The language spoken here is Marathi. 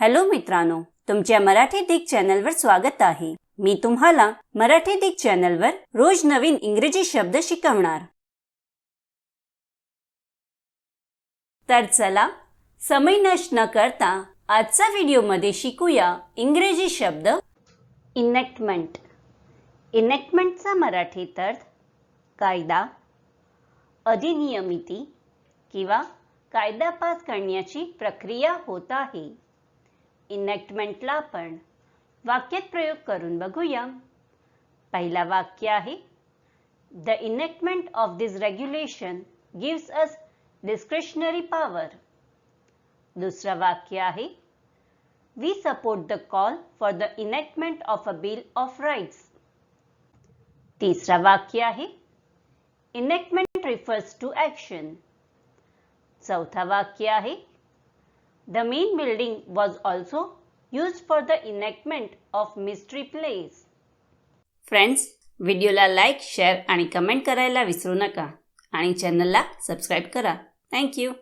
हॅलो मित्रांनो तुमच्या मराठी दिग चॅनलवर स्वागत आहे. मी तुम्हाला मराठी दिग चॅनलवर रोज नवीन इंग्रजी शब्द शिकवणार. तर चला समय नष्ट न करता आजचा व्हिडिओमध्ये शिकूया इंग्रजी शब्द इनेक्टमेंट इनेक्टमेंटचा मराठीत अर्थ कायदा अधिनियमिती किंवा कायदा पास करण्याची प्रक्रिया होत आहे. इनेक्टमेंटला आपण वाक्यात प्रयोग करून बघूया. पहिला वाक्य आहे the enactment of this regulation gives us discretionary power दुसरं वाक्य आहे we support the call for the enactment of a bill of rights तिसरा वाक्य आहे इनेक्टमेंट रिफर्स टू ॲक्शन चौथा वाक्य आहे the main building was also used for the enactment of mystery place friends व्हिडिओला लाईक शेअर आणि कमेंट करायला विसरू नका. आणि चॅनलला सबस्क्राईब करा. थँक्यू